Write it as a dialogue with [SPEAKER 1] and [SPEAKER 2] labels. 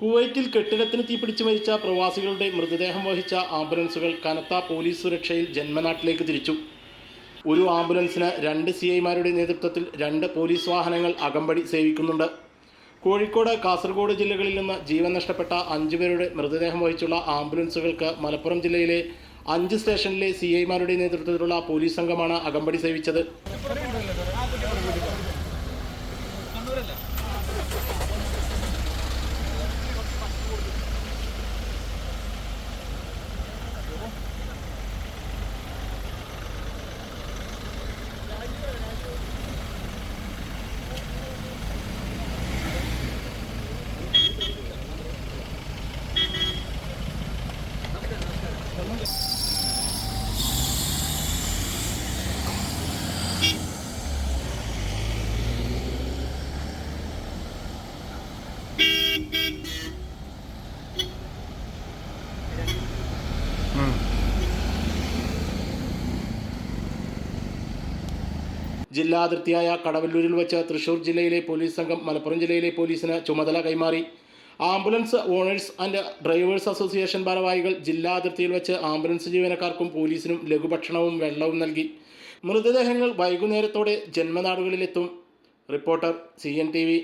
[SPEAKER 1] കുവൈറ്റിൽ കെട്ടിടത്തിന് തീപിടിച്ച് മരിച്ച പ്രവാസികളുടെ മൃതദേഹം വഹിച്ച ആംബുലൻസുകൾ കനത്ത പോലീസ് സുരക്ഷയിൽ ജന്മനാട്ടിലേക്ക് തിരിച്ചു. ഒരു ആംബുലൻസിന് രണ്ട് സി ഐമാരുടെ നേതൃത്വത്തിൽ രണ്ട് പോലീസ് വാഹനങ്ങൾ അകമ്പടി സേവിക്കുന്നുണ്ട്. കോഴിക്കോട് കാസർഗോഡ് ജില്ലകളിൽ നിന്ന് ജീവൻ നഷ്ടപ്പെട്ട അഞ്ചുപേരുടെ മൃതദേഹം വഹിച്ചുള്ള ആംബുലൻസുകൾക്ക് മലപ്പുറം ജില്ലയിലെ അഞ്ച് സ്റ്റേഷനിലെ സി ഐമാരുടെ നേതൃത്വത്തിലുള്ള പോലീസ് സംഘമാണ് അകമ്പടി സേവിച്ചത്. ജില്ലാ അതിർത്തിയായ കടവല്ലൂരിൽ വെച്ച് തൃശൂർ ജില്ലയിലെ പോലീസ് സംഘം മലപ്പുറം ജില്ലയിലെ പോലീസിന് ചുമതല കൈമാറി. Ambulance owners and drivers association ഭാരവാഹികൾ ജില്ലാ അതിർത്തിയിൽ വെച്ച് ആംബുലൻസ് ജീവനക്കാർക്കും പോലീസിനും ലഘുഭക്ഷണവും വെള്ളവും നൽകി. മൃതദേഹങ്ങൾ വൈകുന്നേരത്തോടെ ജന്മനാടുകളിലെത്തും. Reporter C N T V.